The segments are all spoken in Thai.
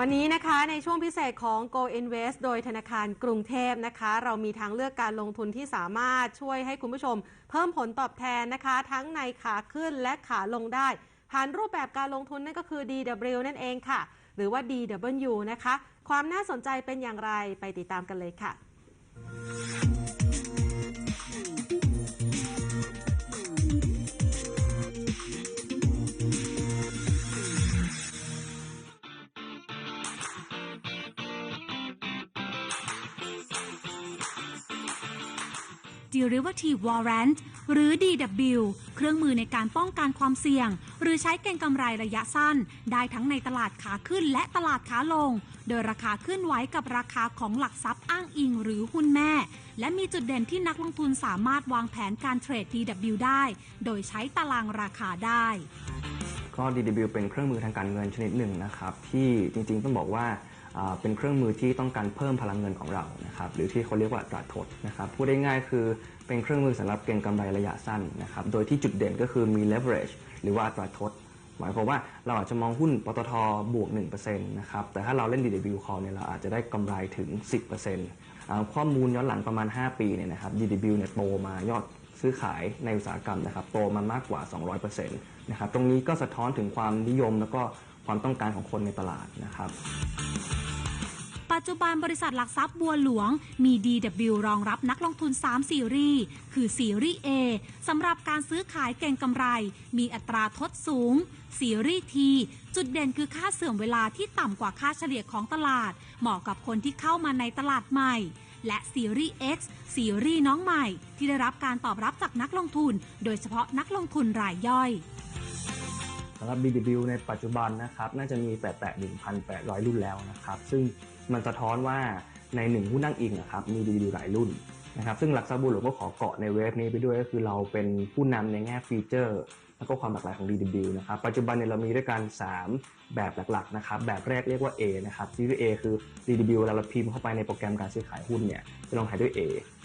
วันนี้นะคะในช่วงพิเศษของ Go Invest โดยธนาคารกรุงเทพนะคะ เรามีทางเลือกการลงทุนที่สามารถช่วยให้คุณผู้ชม เพิ่มผลตอบแทนนะคะ ทั้งในขาขึ้นและขาลงได้ผ่านรูปแบบการลงทุนนั่นก็คือ DW นั่นเองค่ะ หรือว่า DW นะคะ ความน่าสนใจเป็นอย่างไรไปติดตามกันเลยค่ะ Derivative Warrant หรือ DW เครื่องมือในการป้องกันความเสี่ยง หรือใช้เก็งกำไรระยะสั้น ได้ทั้งในตลาดขาขึ้นและตลาดขาลง โดยราคาขึ้นไหวกับราคาของหลักทรัพย์อ้างอิงหรือหุ้นแม่ และมีจุดเด่นที่นักลงทุนสามารถวางแผนการเทรด DW ได้ โดยใช้ตารางราคาได้ก็ DW เป็นเครื่องมือทางการเงินชนิดหนึ่งนะครับที่จริงๆต้องบอกว่าอ่า เป็นเครื่องมือที่ต้องการเพิ่มพลังเงินของเรานะครับหรือที่เขาเรียกว่าตราทดนะครับพูดได้ง่ายคือเป็นเครื่องมือสำหรับเก็งกำไรระยะสั้นนะครับโดยที่จุดเด่นก็คือมี leverage หรือว่าตราทดหมายความว่าเราอาจจะมองหุ้นปตทบวก1%นะครับแต่ถ้าเราเล่น DW call เนี่ยเราอาจจะได้กำไรถึง 10%อ่าข้อมูลย้อนหลังประมาณ 5 ปีเนี่ยนะครับ DW เนี่ยโตมายอดซื้อขายในอุตสาหกรรมนะครับโตมามากกว่า 200%นะครับตรงนี้ก็สะท้อนถึงความนิยมแล้วก็ความต้องการของคนในตลาดนะครับ ปัจจุบันบริษัทหลักทรัพย์บัวหลวง มี DW รองรับนักลงทุน 3 ซีรีส์คือซีรีส์ A สำหรับการซื้อขายเก่งกำไร มีอัตราทดสูง ซีรีส์ T จุดเด่นคือค่าเสื่อมเวลาที่ต่ำกว่าค่าเฉลี่ยของตลาด เหมาะกับคนที่เข้ามาในตลาดใหม่ และซีรีส์ X ซีรีส์น้องใหม่ ที่ได้รับการตอบรับจากนักลงทุน โดยเฉพาะนักลงทุนรายย่อยสำหรับ DW ในปัจจุบันนะครับ น่าจะมีแตะๆ1,800 รุ่นแล้วนะครับ ซึ่ง มันสะท้อนว่าในหนึ่งหุ้นนั่งอิงนะครับมี DW หลายรุ่นนะครับซึ่งหลักทรัพย์บัวหลวงก็ขอเกาะในเวฟนี้ไปด้วยก็คือเราเป็นผู้นำในแง่ฟีเจอร์ แล้วก็ความหลากหลายของ DW นะครับปัจจุบันเนี่ยเรามีด้วยกัน 3 แบบหลักๆนะครับแบบแรกเรียกว่า A นะครับซีรีส์ A คือ DW เวลาเราพิมพ์เข้าไปในโปรแกรมการซื้อขายหุ้นเนี่ยจะลงท้ายด้วย A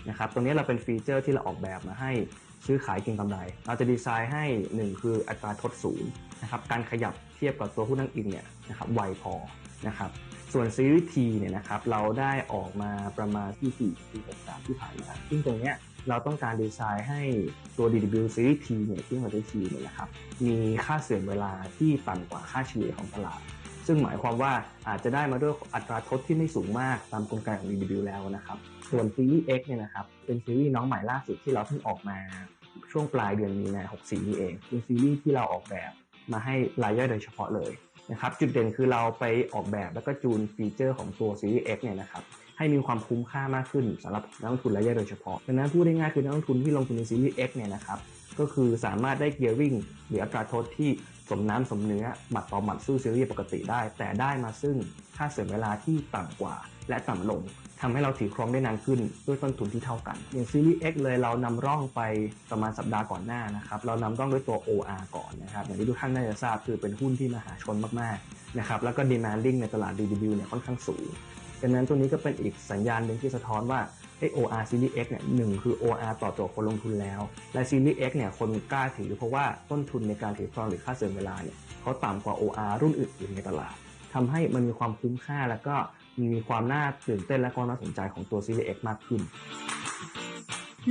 นะครับตรงนี้เราเป็นฟีเจอร์ที่เราออกแบบมาให้ซื้อขายเก็งกำไร เราจะดีไซน์ให้ 1 คืออัตราทดศูนย์นะครับการขยับเทียบกับตัวหุ้นนั่งอิงเนี่ยนะครับไวพอนะครับ ส่วนซีรีส์ T เนี่ยนะครับเราได้ออกมาประมาณที่4ปี63ที่ผ่านมาซึ่งตรงเนี้ยเราต้องการดีไซน์ให้ตัว DW ซีรีส์ T เนี่ยที่มาด้วย T เนี่ยนะครับมีค่าเสื่อมเวลาที่ต่ำกว่าค่าเฉลี่ยของตลาด ซึ่งหมายความว่าอาจจะได้มาด้วยอัตราทดที่ไม่สูงมากตามกลไกของ DW แล้วนะครับ ส่วนซีรีส์ X เนี่ยนะครับเป็นซีรีส์น้องใหม่ล่าสุดที่เราเพิ่งออกมาช่วงปลายเดือนมีนา64 นี่เอง เป็นซีรีส์ที่เราออกแบบมาให้รายย่อยโดยเฉพาะเลย นะครับจุดเด่นคือเราไปออกแบบแล้วก็จูนฟีเจอร์ของตัวซีรีส์ X เนี่ยนะครับให้มีความคุ้มค่ามากขึ้นสำหรับนักลงทุนรายะโดยเฉพาะดังนั้นพูดได้ง่ายคือนักลงทุนที่ลงทุนในซีรีส์ X เนี่ยนะครับก็คือสามารถได้เกียร์วิ่งหรืออัตราโทษที่สมน้ำสมเนื้อหมัดต่อหมัดสู้ซีรีส์ปกติได้ แต่ได้มาซึ่งค่าเสื่อมเวลาที่ต่ำกว่าและต่ำลง ทำให้เราถือครองได้นานขึ้นด้วยต้นทุนที่เท่ากัน อย่างซีรีส์ X เลยเรานำร่องไปประมาณสัปดาห์ก่อนหน้านะครับเรานำร่องด้วยตัว OR ก่อนนะครับอย่างที่ทุกท่านน่าจะทราบคือเป็นหุ้นที่มหาชนมากๆนะครับแล้วก็ demanding ในตลาด DW เนี่ยค่อนข้างสูงดังนั้นตัวนี้ก็เป็นอีกสัญญาณหนึ่งที่สะท้อนว่าเอ้ OR Series X เนี่ยหนึ่งคือ OR ต่อตัวคนลงทุนแล้ว และ Series X เนี่ยคนกล้าถือเพราะว่าต้นทุนในการถือครองหรือค่าเสื่อมเวลาเนี่ยเขาต่ำกว่า OR รุ่นอื่นๆในตลาดทำให้มันมีความคุ้มค่าแล้วก็ มีความน่าตื่นเต้นและก็น่าสนใจของตัว Series X มากขึ้น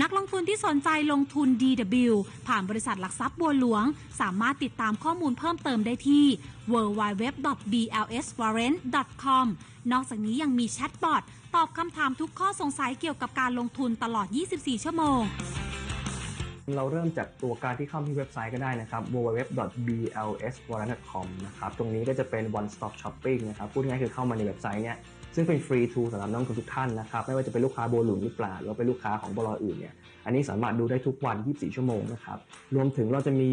นักลงทุนที่สนใจลงทุน DW ผ่านบริษัทหลักทรัพย์บัวหลวง สามารถติดตามข้อมูลเพิ่มเติมได้ที่ www.blswarrant.com นอกจากนี้ยังมีแชทบอทตอบคำถามทุกข้อสงสัยเกี่ยวกับการลงทุนตลอด 24 ชั่วโมง เราเริ่มจากตัวการที่เข้าที่เว็บไซต์ก็ได้นะครับ www.blswarrant.com นะครับ ตรงนี้ก็จะเป็น one stop shopping นะครับ พูดง่ายๆคือเข้ามาในเว็บไซต์เนี่ย ซึ่งเป็นฟรีทูสำหรับนักลงทุกท่านนะครับ ไม่ว่าจะเป็นลูกค้าโบลูนหรือเปล่าหรือเป็นลูกค้าของบลอื่นเนี่ย อันนี้สามารถดูได้ทุกวัน 24 ชั่วโมงนะครับ รวมถึงเราจะมี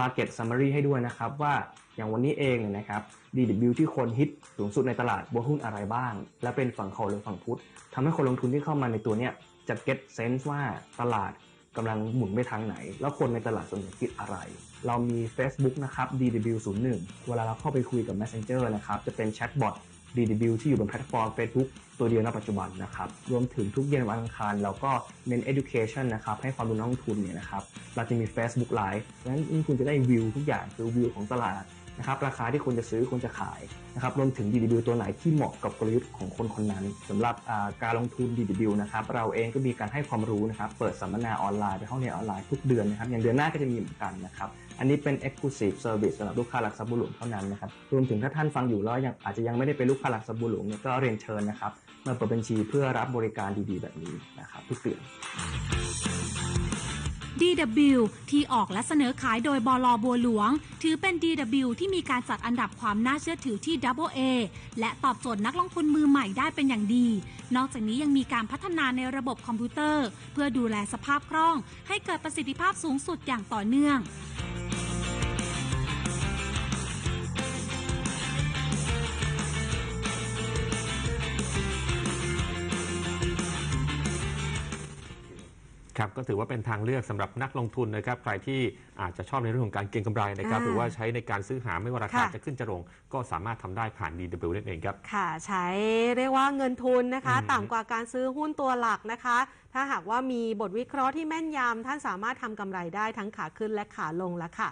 market summary ให้ด้วยนะครับว่าอย่างวันนี้เองเนี่ยนะครับ DW ที่คนฮิตสูงสุดในตลาดบนหุ้นอะไรบ้าง และเป็นฝั่งเขาหรือฝั่งพุทธทำให้คนลงทุนที่เข้ามาในตัวเนี้ยจะ get sense ว่าตลาด กำลังหมุนไปทางไหน แล้วคนในตลาดส่วนใหญ่คิดอะไร เรามี Facebook นะครับ DW01 เวลาเราเข้าไปคุยกับ Messenger นะครับ จะเป็นแชทบอท DW ที่อยู่บนแพลตฟอร์ม Facebook ตัวเดียวณปัจจุบันนะครับ รวมถึงทุกเย็นวันอังคารเราก็เน้น education นะครับ ให้ความรู้นักลงทุนเนี่ยนะครับ เราจะมี Facebook Live ดังนั้นคุณจะได้วิวทุกอย่างคือวิวของตลาด นะครับราคาที่คุณจะซื้อคุณจะขายนะครับรวมถึง DW ตัวไหนที่เหมาะกับกลยุทธ์ของคนคนนั้นสำหรับการลงทุน DW นะครับเราเองก็มีการให้ความรู้นะครับเปิดสัมมนาออนไลน์ไปห้องเรียนออนไลน์ทุกเดือนนะครับอย่างเดือนหน้าก็จะมีเหมือนกันนะครับอันนี้เป็น Exclusive Service สำหรับลูกค้าหลักทรัพย์บุหลวงเท่านั้นนะครับรวมถึงถ้าท่านฟังอยู่แล้วยังอาจจะยังไม่ได้เป็นลูกค้าหลักทรัพย์บุหลวงเนี่ยก็เรียนเชิญนะครับมาเปิดบัญชีเพื่อรับบริการดีๆ แบบนี้นะครับทุกเดือน DW ที่ออกและเสนอขายโดยบลบัวหลวง ถือเป็น DW ที่มีการจัดอันดับความน่าเชื่อถือที่ AA และตอบโจทย์นักลงทุนมือใหม่ได้เป็นอย่างดี นอกจากนี้ยังมีการพัฒนาในระบบคอมพิวเตอร์ เพื่อดูแลสภาพคล่อง ให้เกิดประสิทธิภาพสูงสุดอย่างต่อเนื่อง ครับก็ถือว่าเป็นทางเลือกสำหรับนักลงทุนนะครับใครที่อาจจะชอบในเรื่องของการเก็งกำไรนะครับอ่าหรือว่าใช้ในการซื้อหาไม่ว่าราคาค่ะจะขึ้นจะลง ก็สามารถทำได้ผ่าน DW นั่นเองครับค่ะ ใช้เรียกว่าเงินทุนนะคะอืมต่ำกว่าการซื้อหุ้นตัวหลักนะคะ ถ้าหากว่ามีบทวิเคราะห์ที่แม่นยำท่านสามารถทำกำไรได้ทั้งขาขึ้นและขาลงแล้วค่ะ